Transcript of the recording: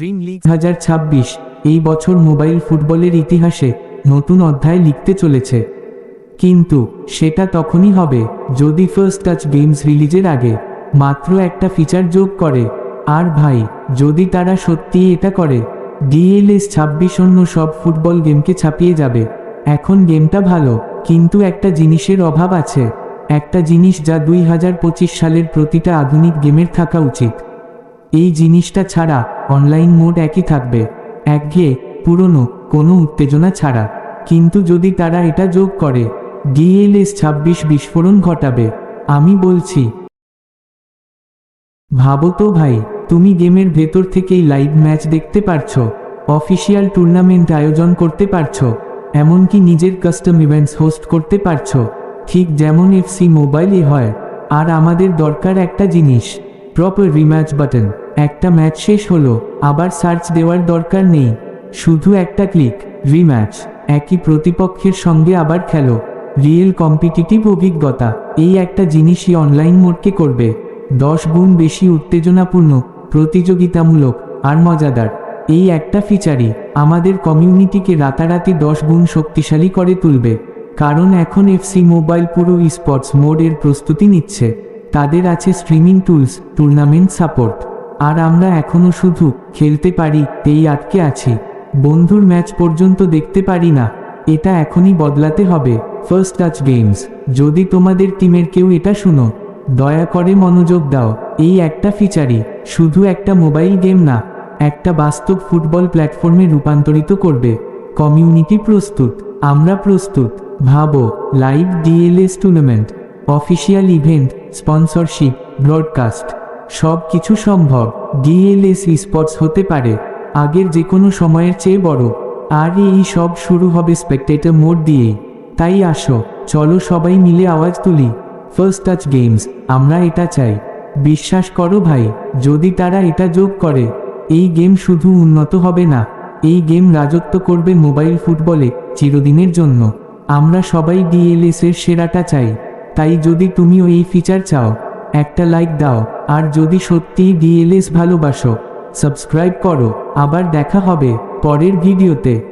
Dream league হাজার ছাব্বিশ, এই বছর মোবাইল ফুটবলের ইতিহাসে নতুন অধ্যায় লিখতে চলেছে। কিন্তু সেটা তখনই হবে যদি ফার্স্ট টাচ গেমস রিলিজের আগে মাত্র একটা ফিচার যোগ করে। আর ভাই, যদি তারা সত্যিই এটা করে ডিএলএস ছাব্বিশ অন্য সব ফুটবল গেমকে ছাপিয়ে যাবে। এখন গেমটা ভালো, কিন্তু একটা জিনিসের অভাব আছে। একটা জিনিস যা দুই হাজার পঁচিশ সালের প্রতিটা আধুনিক গেমের থাকা উচিত। এই জিনিসটা ছাড়া অনলাইন মোড একই থাকবে। একঘেয়ে পুরনো, কোনো উত্তেজনা ছাড়া। কিন্তু যদি তারা এটা যোগ করে ডিএলএস ছাব্বিশ বিস্ফোরণ ঘটাবে। আমি বলছি, ভাবো তো ভাই, তুমি গেমের ভেতর থেকেই লাইভ ম্যাচ দেখতে পারছ অফিসিয়াল টুর্নামেন্ট আয়োজন করতে পারছ, এমনকি নিজের কাস্টম ইভেন্টস হোস্ট করতে পারছ, ঠিক যেমন এফসি মোবাইলই হয়। আর আমাদের দরকার একটা জিনিস প্রপার রিম্যাচ বাটন একটা ম্যাচ শেষ হলো, আবার সার্চ দেওয়ার দরকার নেই। শুধু একটা ক্লিক, রিম্যাচ। একই প্রতিপক্ষের সঙ্গে আবার খেলো। রিয়েল কম্পিটিটিভ অভিজ্ঞতা। এই একটা জিনিসই অনলাইন মোডকে করবে। দশ গুণ বেশি উত্তেজনাপূর্ণ, প্রতিযোগিতামূলক, আর মজাদার। এই একটা ফিচারই আমাদের কমিউনিটিকে রাতারাতি দশ গুণ শক্তিশালী করে তুলবে। কারণ এখন এফসি মোবাইল পুরো স্পোর্টস মোড এর প্রস্তুতি নিচ্ছে। তাদের আছে স্ট্রিমিং টুলস টুর্নামেন্ট সাপোর্ট আর আমরা এখনও শুধু খেলতে পারি তেই আটকে আছি। বন্ধুর ম্যাচ পর্যন্ত দেখতে পারি না। এটা এখনই বদলাতে হবে। ফার্স্ট টাচ গেমস যদি তোমাদের টিমের কেউ এটা শুনো, দয়া করে মনোযোগ দাও। এই একটা ফিচারই শুধু একটা মোবাইল গেম না, একটা বাস্তব ফুটবল প্ল্যাটফর্মে রূপান্তরিত করবে। কমিউনিটি প্রস্তুত, আমরা প্রস্তুত। ভাবো live DLS tournament official event sponsorship broadcast সব কিছু সম্ভব ডিএলএস স্পটস হতে পারে। আগের যে কোনো সময়ের চেয়ে বড়। আর এই সব শুরু হবে স্পেকটেটর মোড দিয়েই তাই আসো, চলো সবাই মিলে আওয়াজ তুলি। ফার্স্ট টাচ গেমস আমরা এটা চাই। বিশ্বাস করো ভাই, যদি তারা এটা যোগ করে, এই গেম শুধু উন্নত হবে না। এই গেম রাজত্ব করবে মোবাইল ফুটবলে চিরদিনের জন্য। আমরা সবাই ডিএলএস এর সেরাটা চাই। তাই যদি তুমিও এই ফিচার চাও একটা লাইক দাও। আর যদি সত্যিই ডিএলএস ভালোবাসো সাবস্ক্রাইব করো। আবার দেখা হবে পরের ভিডিওতে